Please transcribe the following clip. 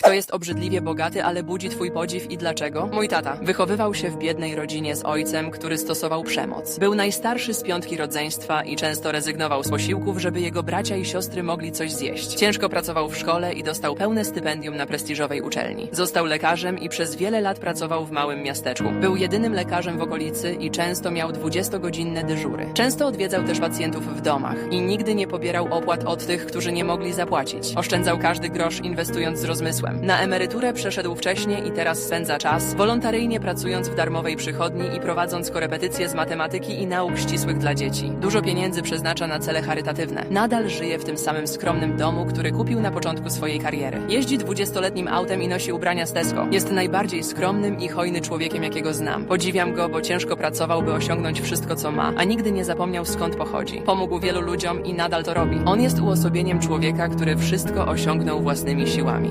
Kto jest obrzydliwie bogaty, ale budzi twój podziw i dlaczego? Mój tata. Wychowywał się w biednej rodzinie z ojcem, który stosował przemoc. Był najstarszy z piątki rodzeństwa i często rezygnował z posiłków, żeby jego bracia i siostry mogli coś zjeść. Ciężko pracował w szkole i dostał pełne stypendium na prestiżowej uczelni. Został lekarzem i przez wiele lat pracował w małym miasteczku. Był jedynym lekarzem w okolicy i często miał 20-godzinne dyżury. Często odwiedzał też pacjentów w domach i nigdy nie pobierał opłat od tych, którzy nie mogli zapłacić. Oszczędzał każdy grosz inwestując z rozmysłem. Na emeryturę przeszedł wcześniej i teraz spędza czas, wolontaryjnie pracując w darmowej przychodni i prowadząc korepetycje z matematyki i nauk ścisłych dla dzieci. Dużo pieniędzy przeznacza na cele charytatywne. Nadal żyje w tym samym skromnym domu, który kupił na początku swojej kariery. Jeździ 20-letnim autem i nosi ubrania z Tesco. Jest najbardziej skromnym i hojny człowiekiem, jakiego znam. Podziwiam go, bo ciężko pracował, by osiągnąć wszystko, co ma, a nigdy nie zapomniał skąd pochodzi. Pomógł wielu ludziom i nadal to robi. On jest uosobieniem człowieka, który wszystko osiągnął własnymi siłami.